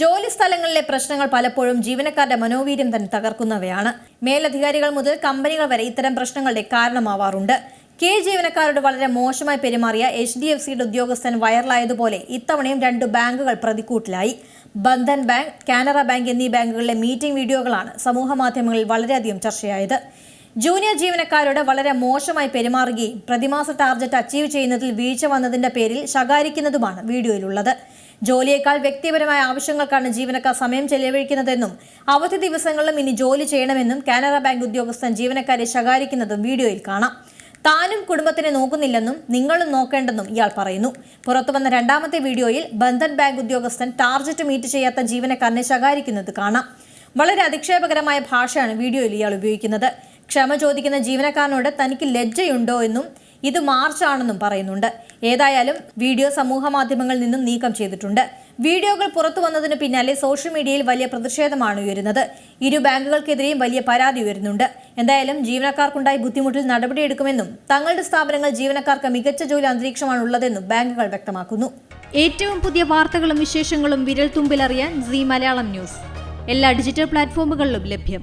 ജോലി സ്ഥലങ്ങളിലെ പ്രശ്നങ്ങൾ പലപ്പോഴും ജീവനക്കാരുടെ മനോവീര്യം തന്നെ തകർക്കുന്നവയാണ്. മേലധികാരികൾ മുതൽ കമ്പനികൾ വരെ ഇത്തരം പ്രശ്നങ്ങളുടെ കാരണമാവാറുണ്ട്. കെ ജീവനക്കാരോട് വളരെ മോശമായി പെരുമാറിയ എച്ച് ഡി എഫ് സിയുടെ ഉദ്യോഗസ്ഥൻ വൈറലായതുപോലെ ഇത്തവണയും രണ്ട് ബാങ്കുകൾ പ്രതിക്കൂട്ടിലായി. ബന്ധൻ ബാങ്ക് കാനറ ബാങ്ക് എന്നീ ബാങ്കുകളിലെ മീറ്റിംഗ് വീഡിയോകളാണ് സമൂഹ മാധ്യമങ്ങളിൽ വളരെയധികം ചർച്ചയായത്. ജൂനിയർ ജീവനക്കാരോട് വളരെ മോശമായി പെരുമാറുകയും പ്രതിമാസ ടാർഗറ്റ് അച്ചീവ് ചെയ്യുന്നതിൽ വീഴ്ച വന്നതിന്റെ പേരിൽ ശകാരിക്കുന്നതുമാണ് വീഡിയോയിലുള്ളത്. ജോലിയേക്കാൾ വ്യക്തിപരമായ ആവശ്യങ്ങൾക്കാണ് ജീവനക്കാർ സമയം ചെലവഴിക്കുന്നതെന്നും അവധി ദിവസങ്ങളിലും ഇനി ജോലി ചെയ്യണമെന്നും കാനറ ബാങ്ക് ഉദ്യോഗസ്ഥൻ ജീവനക്കാരെ ശകാരിക്കുന്നതും വീഡിയോയിൽ കാണാം. താനും കുടുംബത്തിനെ നോക്കുന്നില്ലെന്നും നിങ്ങളും നോക്കേണ്ടെന്നും ഇയാൾ പറയുന്നു. പുറത്തു വന്ന രണ്ടാമത്തെ വീഡിയോയിൽ ബന്ധൻ ബാങ്ക് ഉദ്യോഗസ്ഥൻ ടാർജറ്റ് മീറ്റ് ചെയ്യാത്ത ജീവനക്കാരനെ ശകാരിക്കുന്നത് കാണാം. വളരെ അധിക്ഷേപകരമായ ഭാഷയാണ് വീഡിയോയിൽ ഇയാൾ ഉപയോഗിക്കുന്നത്. ക്ഷമ ചോദിക്കുന്ന ജീവനക്കാരനോട് തനിക്ക് ലജ്ജയുണ്ടോ എന്നും ഇത് മാർച്ചാണെന്നും പറയുന്നുണ്ട്. ഏതായാലും വീഡിയോ സമൂഹ മാധ്യമങ്ങളിൽ നിന്നും നീക്കം ചെയ്തിട്ടുണ്ട്. വീഡിയോകൾ പുറത്തു വന്നതിന് പിന്നാലെ സോഷ്യൽ മീഡിയയിൽ വലിയ പ്രതിഷേധമാണ് ഉയരുന്നത്. ഇരു ബാങ്കുകൾക്കെതിരെയും വലിയ പരാതി ഉയരുന്നുണ്ട്. എന്തായാലും ജീവനക്കാർക്കുണ്ടായ ബുദ്ധിമുട്ടിൽ നടപടിയെടുക്കുമെന്നും തങ്ങളുടെ സ്ഥാപനങ്ങൾ ജീവനക്കാർക്ക് മികച്ച ജോലി അന്തരീക്ഷമാണ് ഉള്ളതെന്നും ബാങ്കുകൾ വ്യക്തമാക്കുന്നു. ഏറ്റവും പുതിയ വാർത്തകളും വിശേഷങ്ങളും വിരൽ തുമ്പിലറിയാൻ സി മലയാളം ന്യൂസ്. എല്ലാ ഡിജിറ്റൽ പ്ലാറ്റ്ഫോമുകളിലും ലഭ്യം.